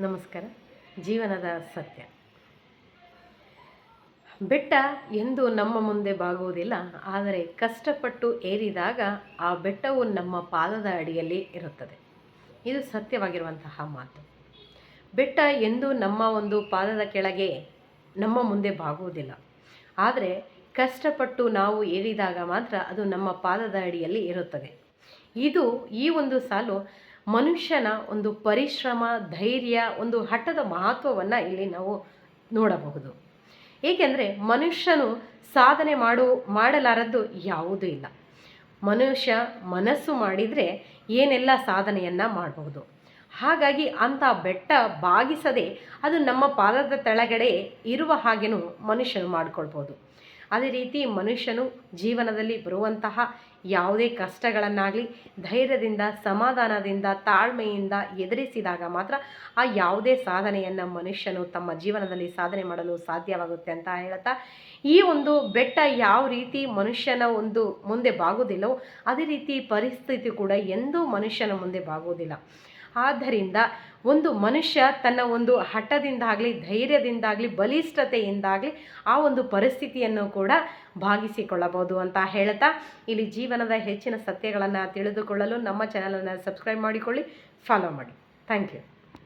ನಮಸ್ಕಾರ. ಜೀವನದ ಸತ್ಯ. ಬೆಟ್ಟ ಎಂದು ನಮ್ಮ ಮುಂದೆ ಬಾಗುವುದಿಲ್ಲ, ಆದರೆ ಕಷ್ಟಪಟ್ಟು ಏರಿದಾಗ ಆ ಬೆಟ್ಟವು ನಮ್ಮ ಪಾದದ ಅಡಿಯಲ್ಲಿ ಇರುತ್ತದೆ. ಇದು ಸತ್ಯವಾಗಿರುವಂತಹ ಮಾತು. ಬೆಟ್ಟ ಎಂದು ನಮ್ಮ ಒಂದು ಪಾದದ ಕೆಳಗೆ ನಮ್ಮ ಮುಂದೆ ಬಾಗುವುದಿಲ್ಲ, ಆದರೆ ಕಷ್ಟಪಟ್ಟು ನಾವು ಏರಿದಾಗ ಮಾತ್ರ ಅದು ನಮ್ಮ ಪಾದದ ಅಡಿಯಲ್ಲಿ ಇರುತ್ತದೆ. ಇದು ಈ ಒಂದು ಸಾಲು ಮನುಷ್ಯನ ಒಂದು ಪರಿಶ್ರಮ, ಧೈರ್ಯ, ಒಂದು ಹಠದ ಮಹತ್ವವನ್ನು ಇಲ್ಲಿ ನಾವು ನೋಡಬಹುದು. ಏಕೆಂದರೆ ಮನುಷ್ಯನು ಸಾಧನೆ ಮಾಡು, ಮಾಡಲಾರದ್ದು ಯಾವುದೂ ಇಲ್ಲ. ಮನುಷ್ಯ ಮನಸ್ಸು ಮಾಡಿದರೆ ಏನೆಲ್ಲ ಸಾಧನೆಯನ್ನು ಮಾಡಬಹುದು. ಹಾಗಾಗಿ ಅಂಥ ಬೆಟ್ಟ ಬಾಗಿಸದೆ ಅದು ನಮ್ಮ ಪಾದದ ತಳಗಡೆ ಇರುವ ಹಾಗೆಯೂ ಮನುಷ್ಯನು ಮಾಡಿಕೊಳ್ಬೋದು ಅದೇ ರೀತಿ ಮನುಷ್ಯನು ಜೀವನದಲ್ಲಿ ಬರುವಂತಹ ಯಾವುದೇ ಕಷ್ಟಗಳನ್ನಾಗಲಿ, ಧೈರ್ಯದಿಂದ, ಸಮಾಧಾನದಿಂದ, ತಾಳ್ಮೆಯಿಂದ ಎದುರಿಸಿದಾಗ ಮಾತ್ರ ಆ ಯಾವುದೇ ಸಾಧನೆಯನ್ನು ಮನುಷ್ಯನು ತಮ್ಮ ಜೀವನದಲ್ಲಿ ಸಾಧನೆ ಮಾಡಲು ಸಾಧ್ಯವಾಗುತ್ತೆ ಅಂತ ಹೇಳ್ತಾ, ಈ ಒಂದು ಬೆಟ್ಟ ಯಾವ ರೀತಿ ಮನುಷ್ಯನ ಒಂದು ಮುಂದೆ ಬಾಗುವುದಿಲ್ಲವೋ ಅದೇ ರೀತಿ ಪರಿಸ್ಥಿತಿ ಕೂಡ ಎಂದೂ ಮನುಷ್ಯನ ಮುಂದೆ ಬಾಗುವುದಿಲ್ಲ. ಆದ್ದರಿಂದ ಒಂದು ಮನುಷ್ಯ ತನ್ನ ಒಂದು ಹಠದಿಂದಾಗಲಿ, ಧೈರ್ಯದಿಂದಾಗಲಿ, ಬಲಿಷ್ಠತೆಯಿಂದಾಗಲಿ ಆ ಒಂದು ಪರಿಸ್ಥಿತಿಯನ್ನು ಕೂಡ ಭಾಗಿಸಿಕೊಳ್ಳಬಹುದು ಅಂತ ಹೇಳ್ತಾ ಇಲ್ಲಿ ಜೀವನದ ಹೆಚ್ಚಿನ ಸತ್ಯಗಳನ್ನು ತಿಳಿದುಕೊಳ್ಳಲು ನಮ್ಮ ಚಾನಲನ್ನು ಸಬ್ಸ್ಕ್ರೈಬ್ ಮಾಡಿಕೊಳ್ಳಿ ಫಾಲೋ ಮಾಡಿ. Thank you